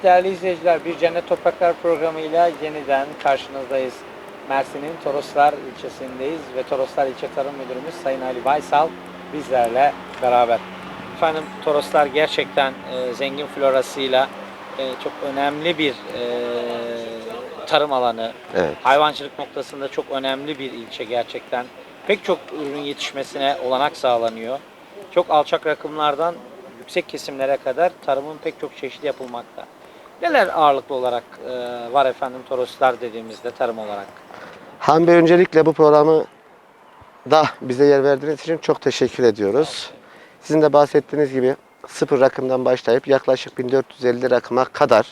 Evet değerli izleyiciler bir Cennet Topraklar programıyla yeniden karşınızdayız. Mersin'in Toroslar ilçesindeyiz ve Toroslar İlçe Tarım Müdürümüz Sayın Ali Baysal bizlerle beraber. Efendim Toroslar gerçekten e, zengin florasıyla e, çok önemli bir e, tarım alanı. Evet. Hayvancılık noktasında çok önemli bir ilçe gerçekten. Pek çok ürün yetişmesine olanak sağlanıyor. Çok alçak rakımlardan yüksek kesimlere kadar tarımın pek çok çeşidi yapılmakta. Neler ağırlıklı olarak e, var efendim Toroslar dediğimizde tarım olarak? Han Bey öncelikle bu programı da bize yer verdiğiniz için çok teşekkür ediyoruz. Sizin de bahsettiğiniz gibi sıfır rakımdan başlayıp yaklaşık 1450 rakıma kadar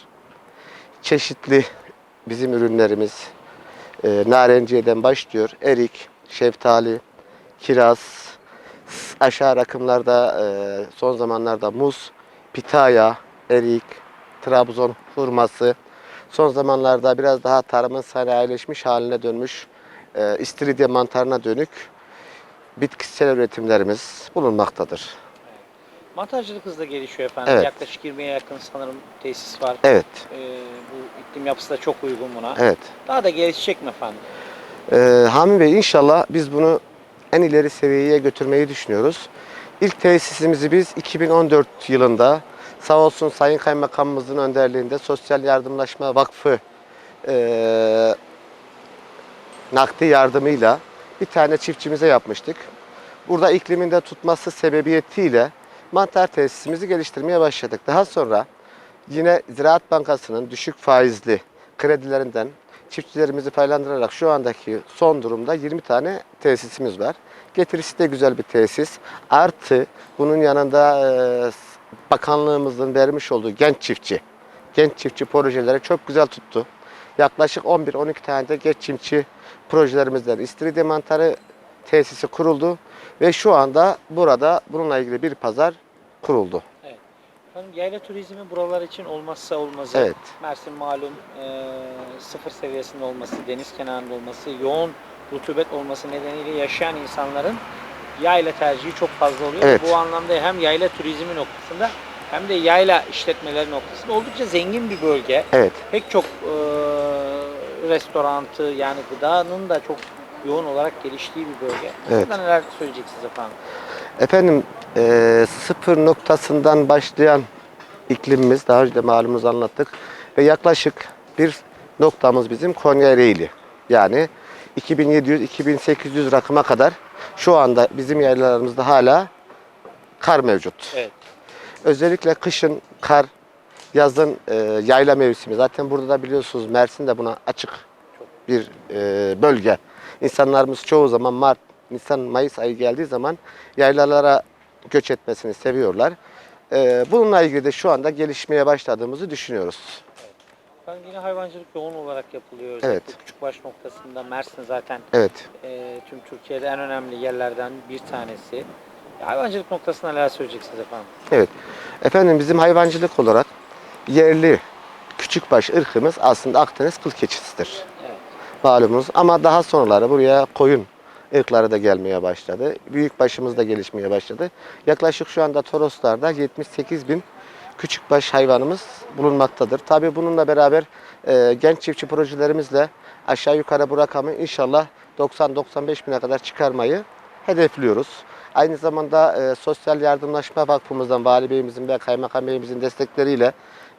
çeşitli bizim ürünlerimiz e, narenciyeden başlıyor. Erik, şeftali, kiraz, aşağı rakımlarda e, son zamanlarda muz, pitaya, erik, Trabzon hurması, son zamanlarda biraz daha tarımın sanayileşmiş haline dönmüş e, istiridye mantarına dönük bitkisel üretimlerimiz bulunmaktadır. Mantarcılık hızla gelişiyor efendim. Evet. Yaklaşık 20'ye yakın sanırım tesis var. Evet, E, bu iklim yapısı da çok uygun buna. evet. Daha da gelişecek mi efendim? Ee, Hami Bey inşallah biz bunu en ileri seviyeye götürmeyi düşünüyoruz. İlk tesisimizi biz 2014 yılında sağ olsun Sayın Kaymakamımızın önderliğinde Sosyal Yardımlaşma Vakfı eee nakdi yardımıyla bir tane çiftçimize yapmıştık. Burada ikliminde tutması sebebiyetiyle mantar tesisimizi geliştirmeye başladık. Daha sonra yine Ziraat Bankası'nın düşük faizli kredilerinden çiftçilerimizi paylandırarak şu andaki son durumda 20 tane tesisimiz var. Getirisi de güzel bir tesis. Artı bunun yanında e, bakanlığımızın vermiş olduğu genç çiftçi, genç çiftçi projeleri çok güzel tuttu. Yaklaşık 11-12 tane de genç çiftçi projelerimizden istiridye mantarı tesisi kuruldu ve şu anda burada bununla ilgili bir pazar kuruldu. Efendim yayla turizmi buralar için olmazsa olmazı. Evet. Mersin malum e, sıfır seviyesinde olması, deniz kenarında olması, yoğun rutubet olması nedeniyle yaşayan insanların yayla tercihi çok fazla oluyor. Evet. Bu anlamda hem yayla turizmi noktasında hem de yayla işletmeleri noktasında oldukça zengin bir bölge. Evet. Pek çok e, restorantı yani gıdanın da çok yoğun olarak geliştiği bir bölge. Evet. Burada neler söyleyeceksiniz efendim? Efendim eee, sıfır noktasından başlayan iklimimiz daha önce de malumunuz anlattık ve yaklaşık bir noktamız bizim Konya Ereğli. Yani 2700-2800 rakıma kadar şu anda bizim yaylalarımızda hala kar mevcut. Evet. Özellikle kışın kar, yazın e, yayla mevsimi. Zaten burada da biliyorsunuz Mersin de buna açık bir e, bölge. İnsanlarımız çoğu zaman Mart, Nisan, Mayıs ayı geldiği zaman yaylalara göç etmesini seviyorlar. E, bununla ilgili de şu anda gelişmeye başladığımızı düşünüyoruz. Efendim yine hayvancılık yoğun olarak yapılıyor. Özellikle Evet. Küçükbaş noktasında Mersin zaten Evet. e, tüm Türkiye'de en önemli yerlerden bir tanesi. Hayvancılık noktasında neler söyleyeceksiniz efendim? Evet. Efendim bizim hayvancılık olarak yerli küçükbaş ırkımız aslında Akdeniz kıl keçisidir. Evet. malumunuz. Ama daha sonraları buraya koyun ırkları da gelmeye başladı. Büyük başımız da gelişmeye başladı. Yaklaşık şu anda Toroslar'da 78 bin küçükbaş hayvanımız bulunmaktadır. Tabii bununla beraber e, genç çiftçi projelerimizle aşağı yukarı bu rakamı inşallah 90-95 bine kadar çıkarmayı hedefliyoruz. Aynı zamanda e, Sosyal Yardımlaşma Vakfımızdan Vali Beyimizin ve Kaymakam Beyimizin destekleriyle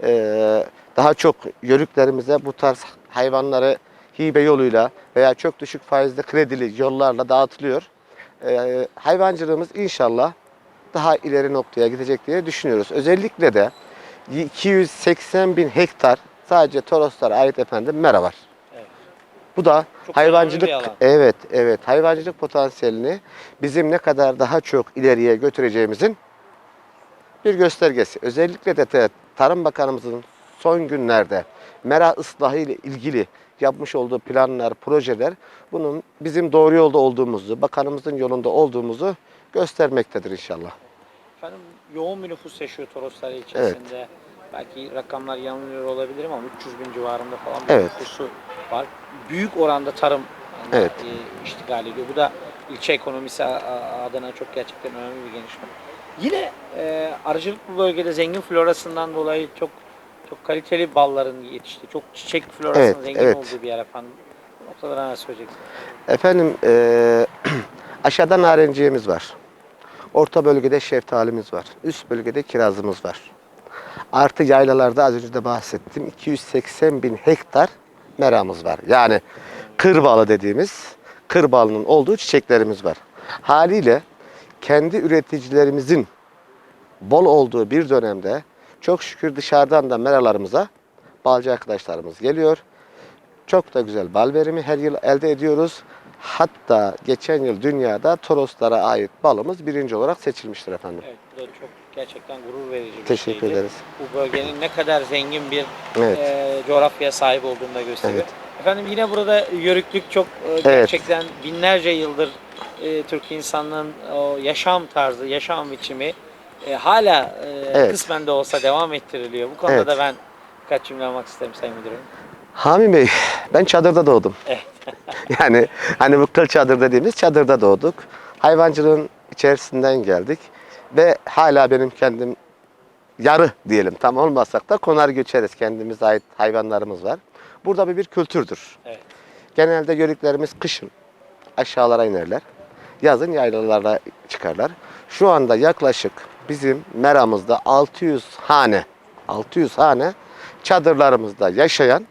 e, daha çok yörüklerimize bu tarz hayvanları hibe yoluyla veya çok düşük faizli kredili yollarla dağıtılıyor. Ee, hayvancılığımız inşallah daha ileri noktaya gidecek diye düşünüyoruz. Özellikle de 280 bin hektar sadece Toroslara ait efendim mera var. Evet. Bu da Çok hayvancılık evet evet hayvancılık potansiyelini bizim ne kadar daha çok ileriye götüreceğimizin bir göstergesi. Özellikle de Tarım Bakanımızın son günlerde mera ıslahı ile ilgili yapmış olduğu planlar, projeler bunun bizim doğru yolda olduğumuzu, bakanımızın yolunda olduğumuzu göstermektedir inşallah. Efendim yoğun bir nüfus yaşıyor Toroslar ilçesinde. Belki rakamlar yanılıyor olabilirim ama 300 bin civarında falan bir Evet. nüfusu var. Büyük oranda tarım Evet. e, iştigal ediyor. Bu da ilçe ekonomisi adına çok gerçekten önemli bir gelişme. Yine e, arıcılık bu bölgede zengin florasından dolayı çok Çok kaliteli balların yetişti. Çok çiçek florasının Evet, zengin evet. olduğu bir yer efendim. Bu noktada neler söyleyeceksiniz? Efendim eee aşağıda narenciyemiz var. Orta bölgede şeftalimiz var. Üst bölgede kirazımız var. Artı yaylalarda az önce de bahsettim 280 bin hektar meramız var. Yani kır balı dediğimiz kır balının olduğu çiçeklerimiz var. Haliyle kendi üreticilerimizin bol olduğu bir dönemde çok şükür dışarıdan da meralarımıza balcı arkadaşlarımız geliyor. Çok da güzel bal verimi her yıl elde ediyoruz. Hatta geçen yıl dünyada Toroslara ait balımız birinci olarak seçilmiştir efendim. Evet, bu da çok gerçekten gurur verici bir Teşekkür şeydi. ederiz. Bu bölgenin ne kadar zengin bir Evet. e, coğrafyaya sahip olduğunu da gösteriyor. Evet. Efendim yine burada yörüklük çok e, gerçekten binlerce yıldır e, Türk insanlığın o yaşam tarzı, yaşam biçimi e, hala e, Evet. kısmen de olsa devam ettiriliyor. Bu konuda Evet. da ben birkaç cümle almak isterim Sayın Müdürüm. Hami Bey, ben çadırda doğdum. Evet. yani hani bu kıl çadır dediğimiz çadırda doğduk. Hayvancılığın içerisinden geldik. Ve hala benim kendim yarı diyelim tam olmasak da konar göçeriz. Kendimize ait hayvanlarımız var. Burada bir, bir kültürdür. Evet. Genelde yörüklerimiz kışın aşağılara inerler. Yazın yaylalara çıkarlar. Şu anda yaklaşık bizim meramızda 600 hane, 600 hane çadırlarımızda yaşayan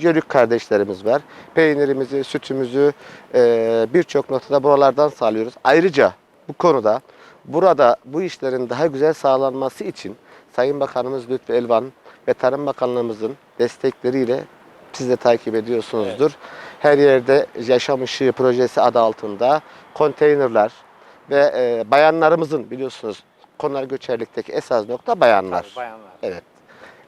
yörük kardeşlerimiz var. Peynirimizi, sütümüzü eee, birçok noktada buralardan sağlıyoruz. Ayrıca bu konuda burada bu işlerin daha güzel sağlanması için Sayın Bakanımız Lütfü Elvan ve Tarım Bakanlığımızın destekleriyle siz de takip ediyorsunuzdur. Her yerde Yaşam Işığı projesi adı altında konteynerler ve eee, bayanlarımızın biliyorsunuz konar göçerlikteki esas nokta bayanlar. Tabii, bayanlar. Evet.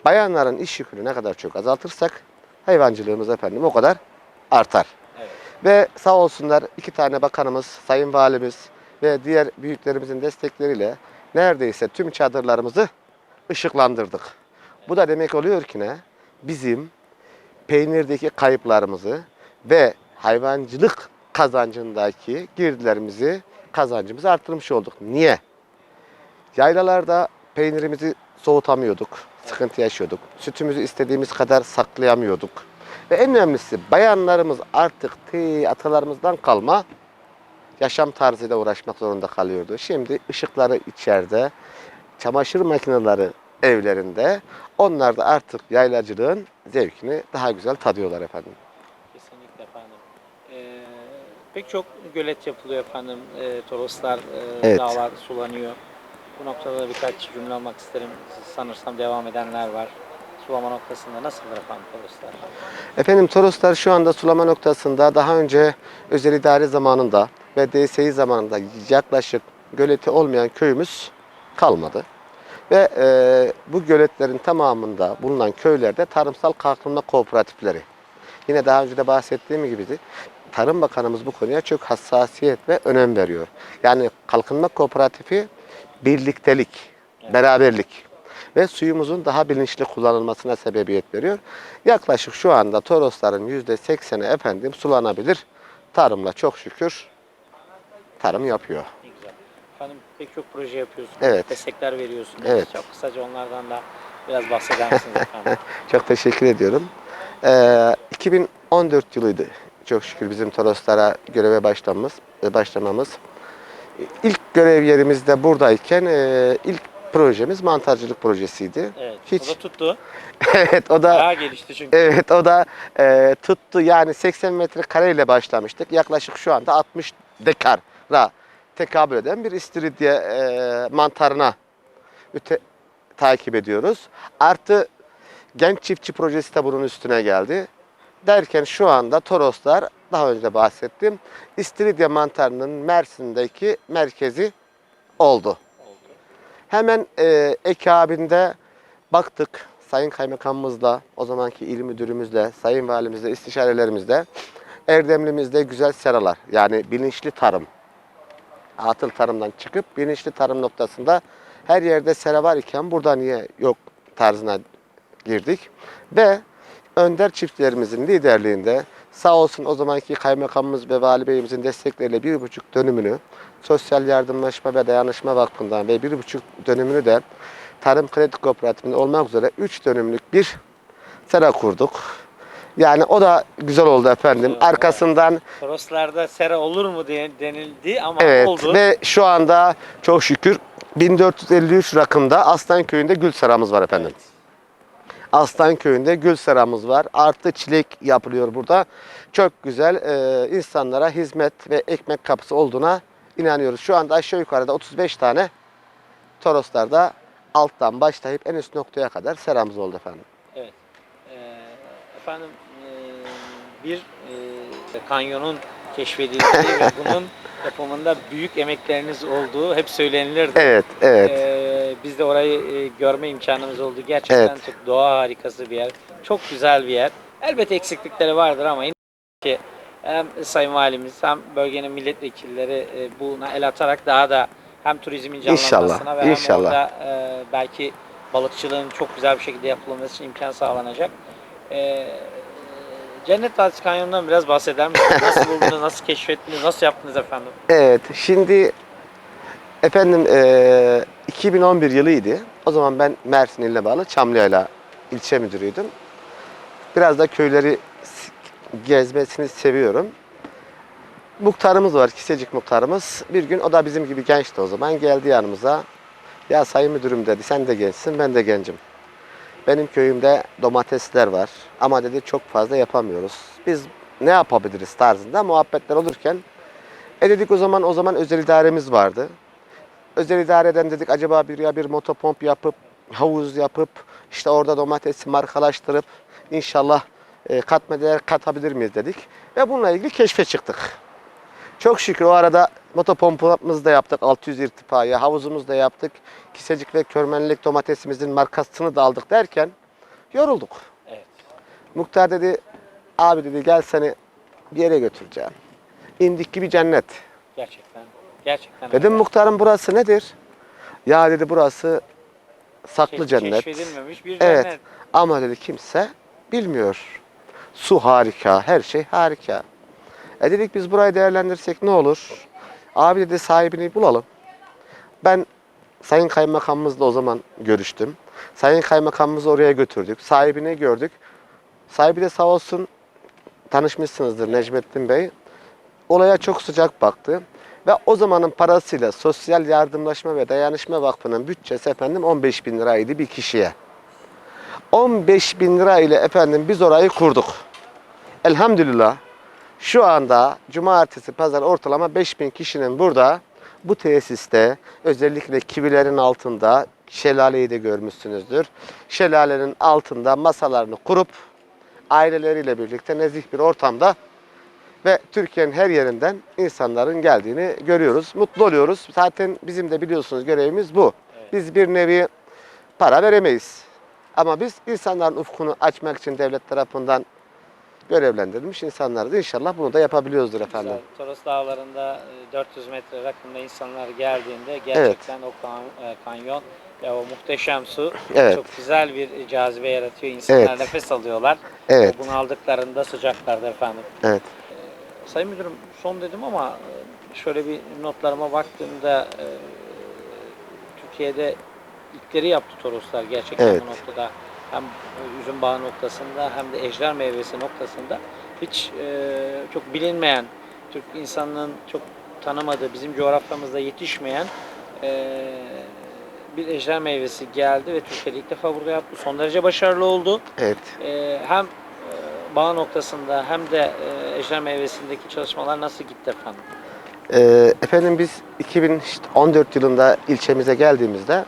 Bayanların iş yükünü ne kadar çok azaltırsak hayvancılığımız efendim o kadar artar. Evet. Ve sağ olsunlar iki tane bakanımız, sayın valimiz ve diğer büyüklerimizin destekleriyle neredeyse tüm çadırlarımızı ışıklandırdık. Bu da demek oluyor ki ne? Bizim peynirdeki kayıplarımızı ve hayvancılık kazancındaki girdilerimizi, kazancımızı arttırmış olduk. Niye? Yaylalarda peynirimizi soğutamıyorduk, sıkıntı yaşıyorduk. Sütümüzü istediğimiz kadar saklayamıyorduk. Ve en önemlisi bayanlarımız artık te atalarımızdan kalma yaşam tarzıyla uğraşmak zorunda kalıyordu. Şimdi ışıkları içeride, çamaşır makineleri evlerinde. Onlar da artık yaylacılığın zevkini daha güzel tadıyorlar efendim. Kesinlikle efendim. Ee, pek çok gölet yapılıyor efendim. Ee, toroslar, e, Evet. dağlar sulanıyor. Bu noktada da birkaç cümle almak isterim. Sanırsam devam edenler var. Sulama noktasında nasıldır efendim toroslar? Efendim Toroslar şu anda sulama noktasında daha önce özel idare zamanında ve DSİ zamanında yaklaşık göleti olmayan köyümüz kalmadı. Ve e, bu göletlerin tamamında bulunan köylerde tarımsal kalkınma kooperatifleri. Yine daha önce de bahsettiğim gibi Tarım Bakanımız bu konuya çok hassasiyet ve önem veriyor. Yani kalkınma kooperatifi birliktelik, beraberlik ve suyumuzun daha bilinçli kullanılmasına sebebiyet veriyor. Yaklaşık şu anda Torosların %80'i efendim sulanabilir. Tarımla çok şükür tarım yapıyor. Ne güzel. Efendim pek çok proje yapıyorsunuz. Evet. Destekler veriyorsunuz. Evet. Çok kısaca onlardan da biraz bahseder misiniz efendim? Çok teşekkür ediyorum. Ee, 2014 yılıydı çok şükür bizim Toroslara göreve başlamamız. başlamamız. İlk görev yerimizde buradayken e, ilk projemiz mantarcılık projesiydi. Evet. Hiç. O da tuttu. evet o da Bayağı gelişti çünkü. Evet o da e, tuttu yani 80 metre kareyle başlamıştık. Yaklaşık şu anda 60 dekara tekabül eden bir istiridye e, mantarına öte, takip ediyoruz. Artı genç çiftçi projesi de bunun üstüne geldi. Derken şu anda Toroslar daha önce bahsettim. İstiridye mantarının Mersin'deki merkezi. Oldu. Hemen e, ekabinde baktık Sayın Kaymakamımızla, o zamanki il müdürümüzle, Sayın Valimizle, istişarelerimizle Erdemlimizde güzel seralar yani bilinçli tarım. Atıl tarımdan çıkıp bilinçli tarım noktasında her yerde sera var iken burada niye yok tarzına girdik. Ve önder çiftlerimizin liderliğinde sağ olsun o zamanki kaymakamımız ve vali beyimizin destekleriyle bir buçuk dönümünü Sosyal Yardımlaşma ve Dayanışma Vakfı'ndan ve bir buçuk dönümünü de Tarım Kredi Kooperatifinde olmak üzere 3 dönümlük bir sera kurduk. Yani o da güzel oldu efendim. Evet. Arkasından Toroslarda sera olur mu diye denildi ama evet oldu. ve şu anda çok şükür 1453 rakımda Aslan Köyü'nde gül seramız var efendim. Evet. Aslan Köyü'nde gül seramız var. Artı çilek yapılıyor burada. Çok güzel e, insanlara hizmet ve ekmek kapısı olduğuna inanıyoruz. Şu anda aşağı yukarıda 35 tane Toroslarda alttan başlayıp en üst noktaya kadar seramız oldu efendim. Evet. Ee, efendim e, bir e, kanyonun keşfedildiği ve bunun yapımında büyük emekleriniz olduğu hep söylenilirdi. Evet, evet. Ee, biz de orayı e, görme imkanımız oldu. Gerçekten Evet. çok doğa harikası bir yer. Çok güzel bir yer. Elbette eksiklikleri vardır ama inan ki hem Sayın Valimiz hem bölgenin milletvekilleri e, buna el atarak daha da hem turizmin canlanmasına İnşallah, ve hem inşallah. orada e, belki balıkçılığın çok güzel bir şekilde yapılması için imkan sağlanacak. E, Cennet Vadisi Kanyonu'ndan biraz bahseder misiniz? Nasıl buldunuz, nasıl keşfettiniz, nasıl yaptınız efendim? Evet, şimdi efendim eee, 2011 yılıydı. O zaman ben Mersin iline bağlı Çamlıayla ilçe müdürüydüm. Biraz da köyleri gezmesini seviyorum. Muhtarımız var, Kisecik muhtarımız. Bir gün o da bizim gibi gençti o zaman. Geldi yanımıza. Ya sayın müdürüm dedi, sen de gençsin, ben de gencim. Benim köyümde domatesler var ama dedi çok fazla yapamıyoruz. Biz ne yapabiliriz tarzında muhabbetler olurken e dedik o zaman o zaman özel idaremiz vardı. Özel idareden dedik acaba bir ya bir motopomp yapıp havuz yapıp işte orada domatesi markalaştırıp inşallah e, katma değer katabilir miyiz dedik. Ve bununla ilgili keşfe çıktık. Çok şükür o arada motopompamızı da yaptık 600 irtifaya, havuzumuzu da yaptık. Kisecik ve körmenlik domatesimizin markasını da aldık derken yorulduk. Evet. Muhtar dedi abi dedi gel seni bir yere götüreceğim. İndik gibi cennet. Gerçekten. Gerçekten. Dedim öyle. muhtarım burası nedir? Ya dedi burası saklı Keş- cennet. Keşfedilmemiş bir Evet. cennet. Ama dedi kimse bilmiyor. Su harika, her şey harika. E dedik biz burayı değerlendirsek ne olur? Abi dedi sahibini bulalım. Ben Sayın Kaymakamımızla o zaman görüştüm. Sayın Kaymakamımızı oraya götürdük. Sahibini gördük. Sahibi de sağ olsun tanışmışsınızdır Necmettin Bey. Olaya çok sıcak baktı. Ve o zamanın parasıyla Sosyal Yardımlaşma ve Dayanışma Vakfı'nın bütçesi efendim 15 bin liraydı bir kişiye. 15 bin lira ile efendim biz orayı kurduk. Elhamdülillah şu anda cumartesi pazar ortalama 5 bin kişinin burada bu tesiste özellikle kivilerin altında şelaleyi de görmüşsünüzdür. Şelalenin altında masalarını kurup aileleriyle birlikte nezih bir ortamda ve Türkiye'nin her yerinden insanların geldiğini görüyoruz. Mutlu oluyoruz. Zaten bizim de biliyorsunuz görevimiz bu. Evet. Biz bir nevi para veremeyiz. Ama biz insanların ufkunu açmak için devlet tarafından görevlendirilmiş insanlarız. İnşallah bunu da yapabiliyoruzdur efendim. Güzel. Toros Dağları'nda e, 400 metre rakımda insanlar geldiğinde gerçekten o kan- e, kanyon ve o muhteşem su Evet. çok güzel bir cazibe yaratıyor. İnsanlar Evet. nefes alıyorlar. Evet, O bunaldıklarında sıcaklarda efendim. evet. Sayın Müdürüm son dedim ama e, şöyle bir notlarıma baktığımda e, Türkiye'de ilkleri yaptı Toroslar gerçekten Evet. bu noktada. Hem üzüm bağı noktasında hem de ejder meyvesi noktasında hiç e, çok bilinmeyen, Türk insanının çok tanımadığı, bizim coğrafyamızda yetişmeyen e, bir ejder meyvesi geldi ve Türkiye'de ilk defa burada yaptı. Son derece başarılı oldu. Evet. Hem e, bağ noktasında hem de e, ejder meyvesindeki çalışmalar nasıl gitti efendim? Ee, efendim biz 2014 yılında ilçemize geldiğimizde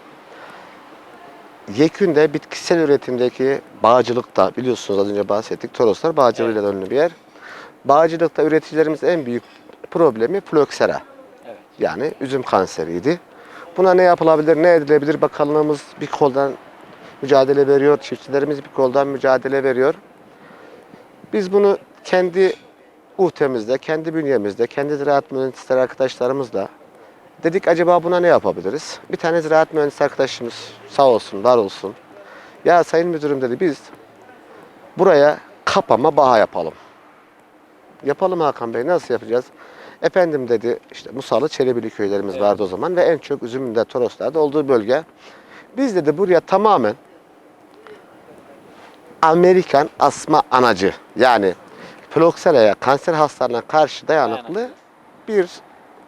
Yekün'de bitkisel üretimdeki bağcılıkta biliyorsunuz az önce bahsettik Toroslar bağcılığıyla ünlü bir yer. Bağcılıkta üreticilerimiz en büyük problemi floksera. Evet. Yani üzüm kanseriydi. Buna ne yapılabilir, ne edilebilir bakanlığımız bir koldan mücadele veriyor, çiftçilerimiz bir koldan mücadele veriyor. Biz bunu kendi uhtemizde, kendi bünyemizde, kendi ziraat mühendisleri arkadaşlarımızla dedik acaba buna ne yapabiliriz? Bir tane ziraat mühendisi arkadaşımız sağ olsun, var olsun. Ya sayın müdürüm dedi biz buraya kapama baha yapalım. Yapalım Hakan Bey nasıl yapacağız? Efendim dedi işte Musalı Çelebili köylerimiz Evet. vardı o zaman ve en çok üzümün de Toroslar'da olduğu bölge. Biz dedi buraya tamamen Amerikan asma anacı yani flokseraya kanser hastalarına karşı dayanıklı bir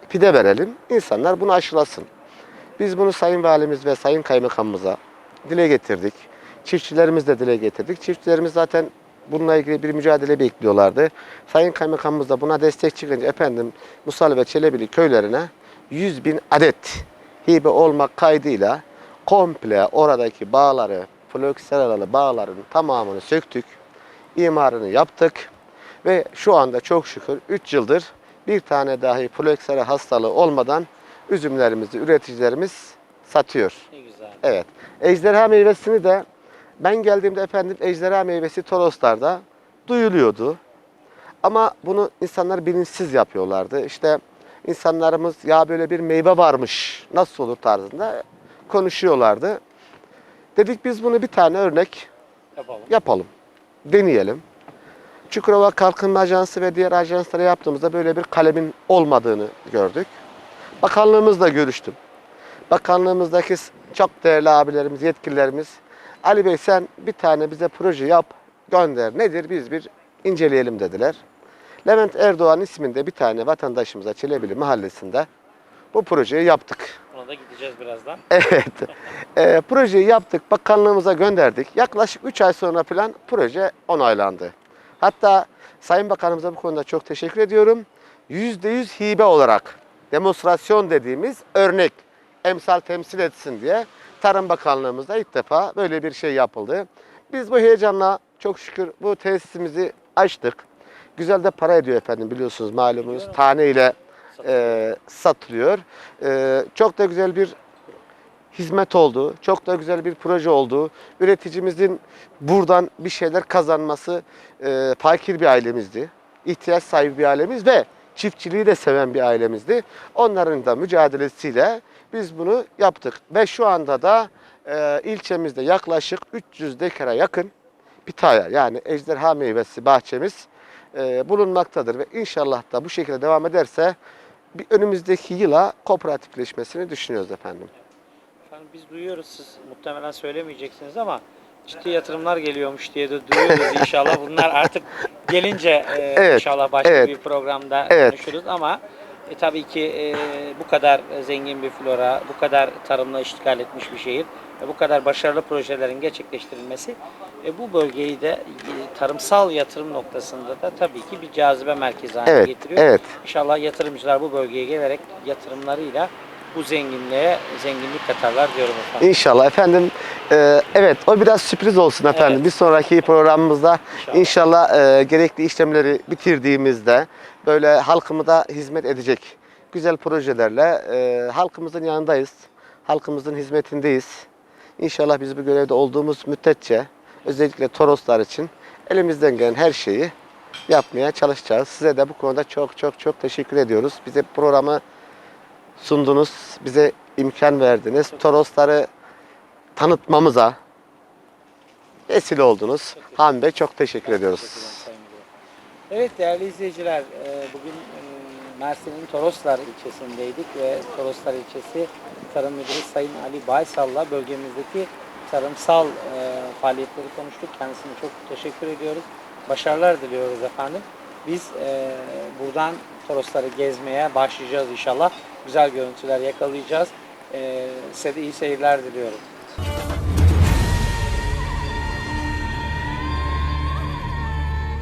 pide verelim. İnsanlar bunu aşılasın. Biz bunu Sayın Valimiz ve Sayın Kaymakamımıza dile getirdik. Çiftçilerimiz de dile getirdik. Çiftçilerimiz zaten bununla ilgili bir mücadele bekliyorlardı. Sayın Kaymakamımız da buna destek çıkınca efendim Musal ve Çelebili köylerine 100 bin adet hibe olmak kaydıyla komple oradaki bağları, flokseralı bağların tamamını söktük. imarını yaptık. Ve şu anda çok şükür 3 yıldır bir tane dahi floksera hastalığı olmadan üzümlerimizi üreticilerimiz satıyor. Ne güzel. Evet. Ejderha meyvesini de ben geldiğimde efendim ejderha meyvesi Toroslar'da duyuluyordu. Ama bunu insanlar bilinçsiz yapıyorlardı. İşte insanlarımız ya böyle bir meyve varmış nasıl olur tarzında konuşuyorlardı. Dedik biz bunu bir tane örnek Yapalım. yapalım. Deneyelim. Çukurova Kalkınma Ajansı ve diğer ajanslara yaptığımızda böyle bir kalemin olmadığını gördük. Bakanlığımızla görüştüm. Bakanlığımızdaki çok değerli abilerimiz, yetkililerimiz Ali Bey sen bir tane bize proje yap, gönder. Nedir? Biz bir inceleyelim dediler. Levent Erdoğan isminde bir tane vatandaşımıza Çelebili mahallesinde bu projeyi yaptık. Ona da gideceğiz birazdan. Evet. E, projeyi yaptık, bakanlığımıza gönderdik. Yaklaşık 3 ay sonra falan proje onaylandı. Hatta Sayın Bakanımıza bu konuda çok teşekkür ediyorum. %100 hibe olarak demonstrasyon dediğimiz örnek emsal temsil etsin diye Tarım Bakanlığımızda ilk defa böyle bir şey yapıldı. Biz bu heyecanla çok şükür bu tesisimizi açtık. Güzel de para ediyor efendim biliyorsunuz malumunuz. Tane ile e, satılıyor. E, çok da güzel bir hizmet oldu. Çok da güzel bir proje oldu. Üreticimizin buradan bir şeyler kazanması e, fakir bir ailemizdi. İhtiyaç sahibi bir ailemiz ve çiftçiliği de seven bir ailemizdi. Onların da mücadelesiyle biz bunu yaptık. Ve şu anda da e, ilçemizde yaklaşık 300 dekara yakın pitaya yani ejderha meyvesi bahçemiz e, bulunmaktadır. Ve inşallah da bu şekilde devam ederse bir önümüzdeki yıla kooperatifleşmesini düşünüyoruz efendim. Efendim biz duyuyoruz siz muhtemelen söylemeyeceksiniz ama ciddi yatırımlar geliyormuş diye de duyuyoruz inşallah. Bunlar artık gelince e, Evet, inşallah başka evet. bir programda Evet. konuşuruz ama e, tabii ki e, bu kadar zengin bir flora, bu kadar tarımla iştigal etmiş bir şehir ve bu kadar başarılı projelerin gerçekleştirilmesi e, bu bölgeyi de e, tarımsal yatırım noktasında da tabii ki bir cazibe merkezi haline Evet, getiriyor. evet. İnşallah yatırımcılar bu bölgeye gelerek yatırımlarıyla bu zenginliğe zenginlik katarlar diyorum efendim. İnşallah efendim. Ee, evet o biraz sürpriz olsun efendim. Evet. Bir sonraki programımızda İnşallah. inşallah, e, gerekli işlemleri bitirdiğimizde böyle halkımıza hizmet edecek güzel projelerle e, halkımızın yanındayız. Halkımızın hizmetindeyiz. İnşallah biz bu görevde olduğumuz müddetçe özellikle Toroslar için elimizden gelen her şeyi yapmaya çalışacağız. Size de bu konuda çok çok çok teşekkür ediyoruz. Bize programı sundunuz, bize imkan verdiniz. Torosları tanıtmamıza vesile oldunuz. Hami Bey çok teşekkür ediyoruz. Evet değerli izleyiciler, e, bugün e, Mersin'in Toroslar ilçesindeydik ve Toroslar ilçesi Tarım Müdürü Sayın Ali Baysal'la bölgemizdeki tarımsal e, faaliyetleri konuştuk. Kendisine çok teşekkür ediyoruz. Başarılar diliyoruz efendim. Biz buradan Torosları gezmeye başlayacağız inşallah. Güzel görüntüler yakalayacağız. E, size de iyi seyirler diliyorum.